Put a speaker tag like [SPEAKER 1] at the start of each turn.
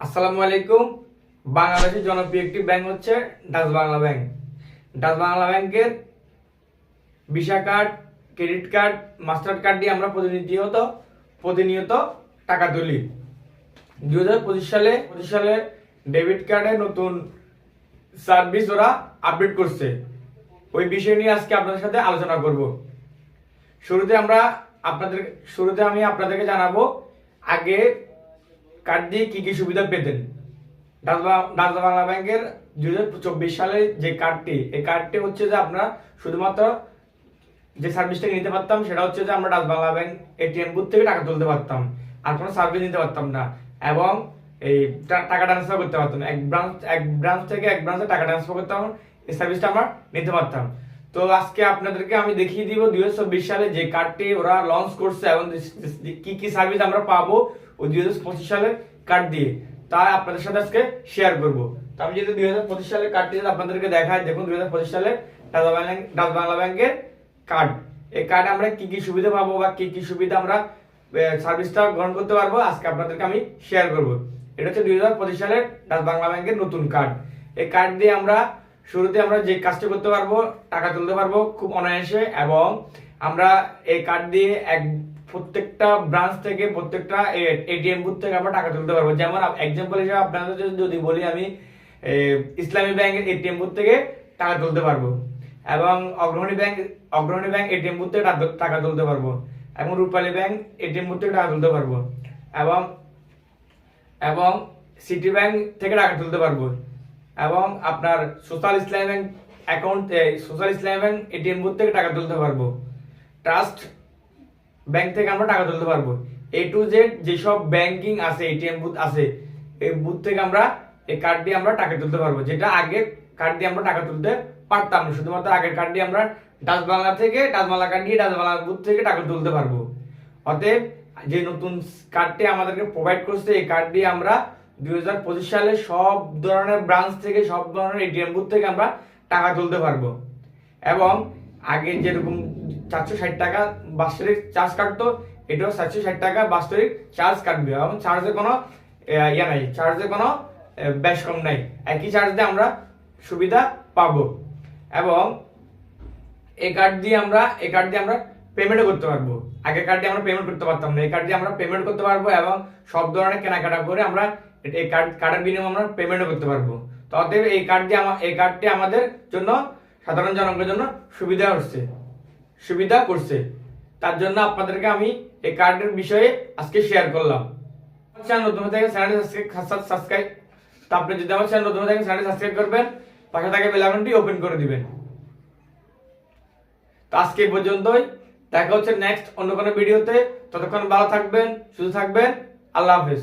[SPEAKER 1] আসসালামু আলাইকুম। বাংলাদেশের জনপ্রিয় একটি ব্যাংক হচ্ছে Dutch Bangla bank. Dutch Bangla ব্যাংকের visa card, credit card, Mastercard দিয়ে আমরা প্রতিনিয়ত প্রতিনিয়ত টাকা তুলি। দুই হাজার পঁচিশ সালে পঁচিশ সালে ডেবিট কার্ডে নতুন সার্ভিস ওরা আপডেট করছে। ওই বিষয় নিয়ে আজকে আপনাদের সাথে আলোচনা করব। শুরুতে আমরা আপনাদের, শুরুতে আমি আপনাদেরকে জানাব, আগে কার্ড দিয়ে কি কি সুবিধা পেতেন? ডাচ বাংলা ব্যাংকের দুই চব্বিশ সালে যে কার্ডটি, এই কার্ডটি হচ্ছে যে আমরা শুধুমাত্র যে সার্ভিসটা নিতে পারতাম, সেটা হচ্ছে যে আমরা Dutch Bangla bank ATM booth থেকে টাকা তুলতে পারতাম আর কোনো সার্ভিস নিতে পারতাম না এবং এই টাকা ট্রান্সফার করতে পারতাম। এক ব্রাঞ্চ এক ব্রাঞ্চ থেকে এক ব্রাঞ্চে টাকা ট্রান্সফার করতাম এই সার্ভিসটা আমরা নিতে পারতাম। তো আজকে আপনাদেরকে আমি দেখিয়ে দিব দুই হাজার চব্বিশ সালে যে কার্ডটি ওরা লঞ্চ করছে এবং কি কি সার্ভিস আমরা পাবো ওই দুই হাজার পঁচিশ সালের কার্ড দিয়ে। তা আপনাদের সাথে আজকে শেয়ার করব। তো আমি যদি দুই হাজার পঁচিশ সালের কার্ডটি যদি আপনাদেরকে দেখাই, দেখুন দুই হাজার পঁচিশ সালে ডাচ বাংলা ডাচ বাংলা ব্যাংকের কার্ড এই কার্ডে আমরা কি কি সুবিধা পাবো বা কি কি সুবিধা আমরা সার্ভিসটা গ্রহণ করতে পারব, আজকে আপনাদেরকে আমি শেয়ার করব। এটা হচ্ছে দুই হাজার পঁচিশ সালের ডাচ বাংলা ব্যাংকের নতুন কার্ড এই কার্ড দিয়ে আমরা শুরুতে আমরা যে কাজটা করতে পারব, টাকা তুলতে পারব খুব অনায়াসে এবং আমরা এই কার্ড দিয়ে এক, প্রত্যেকটা ব্রাঞ্চ থেকে প্রত্যেকটা এটিএম বুথ থেকে আমরা টাকা তুলতে পারব। যেমন এক্সাম্পল হিসেবে আপনাদের যদি- বলি আমি ইসলামী ব্যাংকের এটিএম বুথ থেকে টাকা তুলতে পারব। এবং Agrani bank Agrani bank ATM booth থেকে টাকা তুলতে পারব। এবং রূপালী ব্যাংক এটিএম বুথ থেকে টাকা তুলতে পারব। এবং এবং সিটি ব্যাংক থেকে টাকা তুলতে পারব। এবং আপনার social Islami bank account social Islami bank ATM booth থেকে টাকা তুলতে পারব। ট্রাস্ট ব্যাংক থেকে আমরা টাকা তুলতে পারব। এ টু জেড যেসব ব্যাংকিং আছে এটিএম বুথ আছে এই বুথ থেকে আমরা এই কার্ড দিয়ে আমরা টাকা তুলতে পারব। যেটা আগে কার্ড দিয়ে আমরা টাকা তুলতে পারতাম না। শুধুমাত্র আগের কার্ড দিয়ে আমরা ডাচ বাংলা থেকে ডাচ বাংলা কার্ড দিয়ে ডাচ বাংলা বুথ থেকে টাকা তুলতে পারব। অতএব যে নতুন কার্ডটি আমাদেরকে প্রোভাইড করছে, এই কার্ড দিয়ে আমরা দুই হাজার পঁচিশ সালে সব ধরনের ব্রাঞ্চ থেকে, সব ধরনের এটিএম বুথ থেকে আমরা টাকা তুলতে পারব। এবং আগে যেরকম চারশো ষাট টাকা বাস্তরিক চার্জ কাটতো। এটাও চারশো ষাট টাকা বাস্তরিক চার্জ কাটবে। এবং চার্জে কোনো ইয়ে নাই। চার্জে কোনো বেশ কম নাই। একই চার্জ দিয়ে আমরা সুবিধা পাবো। এবং এই কার্ড দিয়ে আমরা এই কার্ড দিয়ে আমরা পেমেন্টও করতে পারব। আগের কার্ড দিয়ে আমরা পেমেন্ট করতে পারতাম না। এই কার্ড দিয়ে আমরা পেমেন্ট করতে পারব এবং সব ধরনের কেনাকাটা করে আমরা এই কার্ড কার্ডের বিনিময়ে আমরা পেমেন্টও করতে পারব। তো অতএব এই কার্ড দিয়ে আমা- এই কার্ডটি আমাদের জন্য, সাধারণ জনগণের জন্য সুবিধা হচ্ছে। সুবিধা করছে। তার জন্য আপনাদেরকে আমি এই কার্ডের বিষয়ে আজকে শেয়ার করলাম। চ্যানেল নতুন থাকে চ্যানেলটি সাবস্ক্রাইব তো আপনি যদি আমার চ্যানেল নতুন থাকে চ্যানেলটি সাবস্ক্রাইব করবেন। পাশে থাকে বেল আইকনটি ওপেন করে দিবেন। তো আজকে পর্যন্তই। দেখা হচ্ছে নেক্সট অন্য কোনো ভিডিওতে ততক্ষণ ভালো থাকবেন, সুস্থ থাকবেন। আল্লাহ হাফেজ।